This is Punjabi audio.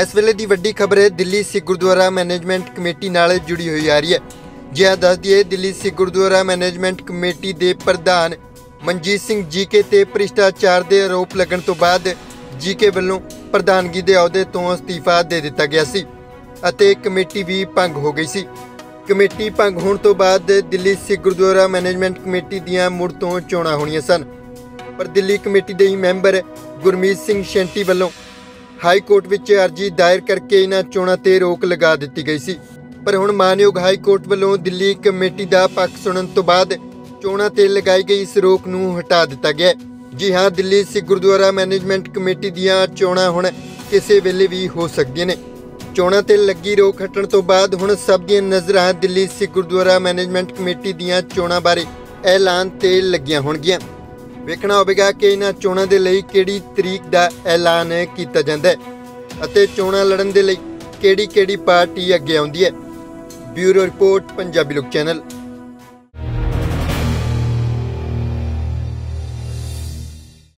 ਇਸ ਵੇਲੇ ਦੀ ਵੱਡੀ ਖਬਰ ਹੈ ਦਿੱਲੀ ਸਿੱਖ ਗੁਰਦੁਆਰਾ ਮੈਨੇਜਮੈਂਟ ਕਮੇਟੀ ਨਾਲ ਜੁੜੀ ਹੋਈ ਆ ਰਹੀ ਹੈ। ਜਿਹਾ ਦੱਸਦੀ ਦਈਏ, ਦਿੱਲੀ ਸਿੱਖ ਗੁਰਦੁਆਰਾ ਮੈਨੇਜਮੈਂਟ ਕਮੇਟੀ ਦੇ ਪ੍ਰਧਾਨ ਮਨਜੀਤ ਸਿੰਘ ਜੀਕੇ ਤੇ ਭ੍ਰਿਸ਼ਟਾਚਾਰ ਦੇ ਆਰੋਪ ਲੱਗਣ ਤੋਂ ਬਾਅਦ ਜੀਕੇ ਵੱਲੋਂ ਪ੍ਰਧਾਨਗੀ ਦੇ ਅਹੁਦੇ ਤੋਂ ਅਸਤੀਫਾ ਦੇ ਦਿੱਤਾ ਗਿਆ ਸੀ ਅਤੇ ਕਮੇਟੀ ਵੀ ਭੰਗ ਹੋ ਗਈ ਸੀ। ਕਮੇਟੀ ਭੰਗ ਹੋਣ ਤੋਂ ਬਾਅਦ ਦਿੱਲੀ ਸਿੱਖ ਗੁਰਦੁਆਰਾ ਮੈਨੇਜਮੈਂਟ ਕਮੇਟੀ ਦੀਆਂ ਮੁੜ ਤੋਂ ਚੋਣਾਂ ਹੋਣੀਆਂ ਸਨ। ਪਰ ਦਿੱਲੀ ਕਮੇਟੀ ਦੇ ਹੀ ਮੈਂਬਰ ਗੁਰਮੀਤ ਸਿੰਘ ਸ਼ੈਂਟੀ ਵੱਲੋਂ ਹਾਈ ਕੋਰਟ ਵਿੱਚ ਅਰਜੀ ਦਾਇਰ ਕਰਕੇ ਇਹਨਾਂ ਚੋਣਾਂ ਤੇ ਰੋਕ ਲਗਾ ਦਿੱਤੀ ਗਈ ਸੀ। ਪਰ ਹੁਣ ਮਾਨਯੋਗ ਹਾਈ ਕੋਰਟ ਵੱਲੋਂ ਦਿੱਲੀ ਕਮੇਟੀ ਦਾ ਪੱਖ ਸੁਣਨ ਤੋਂ ਬਾਅਦ ਚੋਣਾਂ ਤੇ ਲਗਾਈ ਗਈ ਇਸ ਰੋਕ ਨੂੰ ਹਟਾ ਦਿੱਤਾ ਗਿਆ ਜੀ ਹਾਂ, ਦਿੱਲੀ ਸਿੱਖ ਗੁਰਦੁਆਰਾ ਮੈਨੇਜਮੈਂਟ ਕਮੇਟੀ ਦੀਆਂ ਚੋਣਾਂ ਹੁਣ ਕਿਸੇ ਵੇਲੇ ਵੀ ਹੋ ਸਕਦੀਆਂ ਨੇ। ਚੋਣਾਂ ਤੇ ਲੱਗੀ ਰੋਕ ਹਟਣ ਤੋਂ ਬਾਅਦ ਹੁਣ ਸਭ ਦੀਆਂ ਨਜ਼ਰਾਂ ਦਿੱਲੀ ਸਿੱਖ ਗੁਰਦੁਆਰਾ ਮੈਨੇਜਮੈਂਟ ਕਮੇਟੀ ਦੀਆਂ ਚੋਣਾਂ ਬਾਰੇ ਐਲਾਨ ਤੇ ਲੱਗੀਆਂ ਹੋਣਗੀਆਂ। ਵੇਖਣਾ ਹੋਵੇਗਾ ਕਿ ਇਹਨਾਂ ਚੋਣਾਂ ਦੇ ਲਈ ਕਿਹੜੀ ਤਰੀਕ ਦਾ ਐਲਾਨ ਕੀਤਾ ਜਾਂਦਾ ਹੈ ਅਤੇ ਚੋਣਾਂ ਲੜਨ ਦੇ ਲਈ ਕਿਹੜੀ-ਕਿਹੜੀ ਪਾਰਟੀ ਅੱਗੇ ਆਉਂਦੀ ਹੈ। ਬਿਊਰੋ ਰਿਪੋਰਟ, ਪੰਜਾਬੀ ਲੋਕ ਚੈਨਲ।